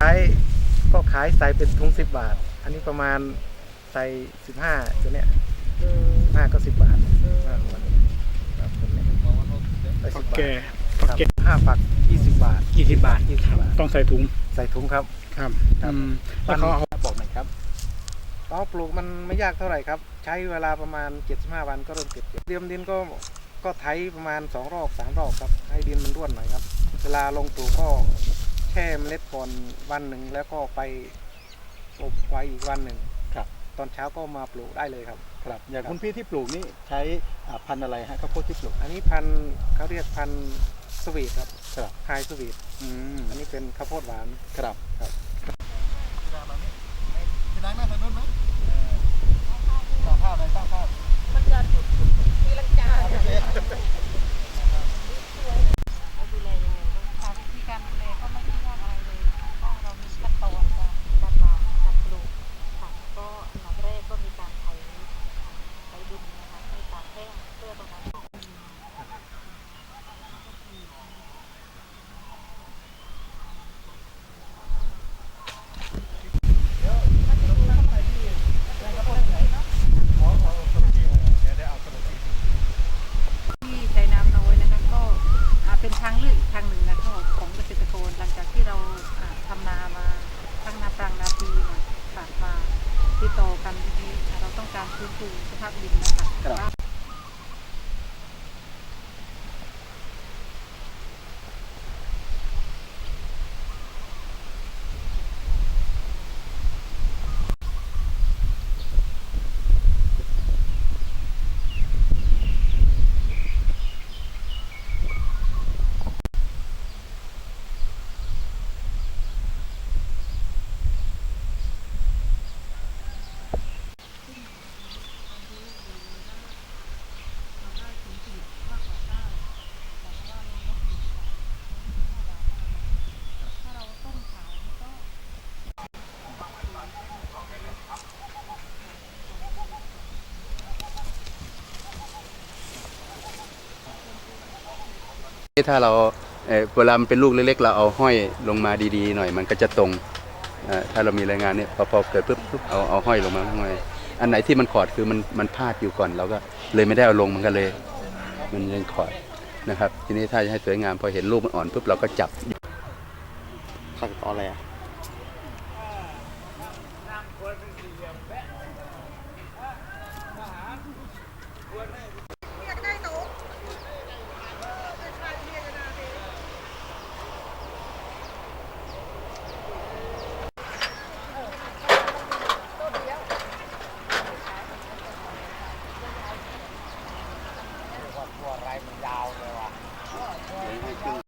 ขายก็ขายใส่เป็นถุงสิบบาท อันนี้ประมาณใส่สิบห้าตัวเนี้ยห้าก็สิบบาทห้าครัเนี่ยได้สิโอบบาเคทห้าฝักยี่สิบบาทยี่สิบบาทต้องใส่ถุงใส่ถุงครับ ครับแล้วเขาบอกหน่อยครับอ๋อปลูกมันไม่ยากเท่าไหร่ครับ ใช้เวลาประมาณเจ็ดสิบห้าวันก็เริ่มเก็บเตรียมดินก็ก็ไถประมาณสองรอบสามรอบครับ ให้ดินมันร่วนหน่อยครับ เวลาลงปลูกก็แช่เมล็ดก่อนวันหนึ่งแล้วก็ไปอบไว้อีกวันหนึ่งครับ ตอนเช้าก็มาปลูกได้เลยครับ ครับ อย่างครับคุณพี่ที่ปลูกนี่ใช้อ่าพันธุ์อะไรฮะข้าวโพดที่ปลูก อันนี้พันธุ์เขาเรียกพันธุ์สวีทครับครับ ไฮสวีทอืมอันนี้เป็นข้าวโพดหวาน ครับ ครับ พี่นางนั่งทางนู้นไหมสร้างภาพเลยสร้างภาพ มันจะมีลังกาเนี่ยเราดูแลยังไงบ้างคะวิธีการดูแลก็ไม่ได้ยากอะไรเลยนะคะก็เรามีขั้นตอนการการวางการปลูกค่ะก็อันดับแรกก็มีการไถไถดินนะคะให้ตากแห้งเพื่อตรงนั้น ที่ใช้น้ำน้อยนะคะก็อ่าเป็นทางเลือกอีกทางหนึ่งนะคะของเกษตรกรหลังจากที่เราอ่าทำนามาทั้งนาปรังนาปีเนี่ยค่ะมา ติดต่อกันดีเราต้องการฟื้นฟูสภาพดินนะคะ ถ้าเราเวลามันเป็นลูกเล็กๆ เราเอาห้อยลงมาดีๆ หน่อยมันก็จะตรงถ้าเรามีรายงานเนี่ยพอพอเกิดปุ๊บเอาเอาห้อยลงมาหน่อยอันไหนที่มันขอดคือมันมันพลาดอยู่ก่อนเราก็เลยไม่ได้เอาลงมันก็เลย มันยังขอดนะครับ ทีนี้ถ้าจะให้สวยงามพอเห็นลูกมันอ่อนปุ๊บเราก็จับขั้นตอนอะไรอะ ไมันยาวเลยว่ะ